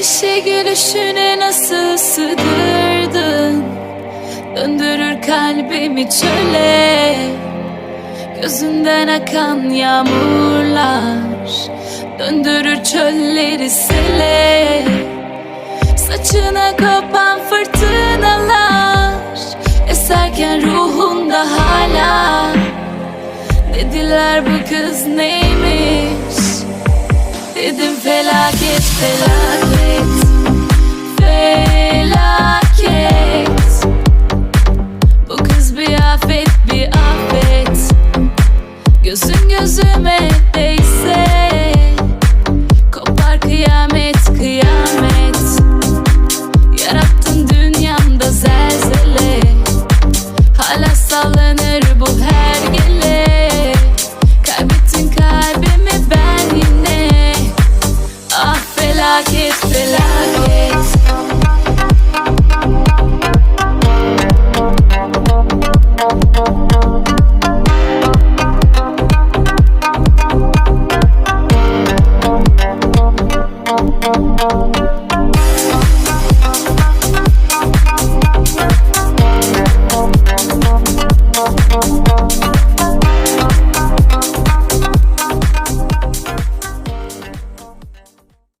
Güneşi gülüşüne nasıl sığdırdın? Döndürür kalbimi çöle. Gözünden akan yağmurlar Döndürür çölleri sele. Saçına kopan fırtınalar Eserken ruhunda hala. Dediler bu kız neymiş? Dedim felaket felaket afet bir afet. Gözün gözüme değse Kopar kıyamet kıyamet. Yarattın dünyamda zelzele. Hala sallanır bu her gele. Kaybettin kalbimi ben yine. Ah felaket felaket.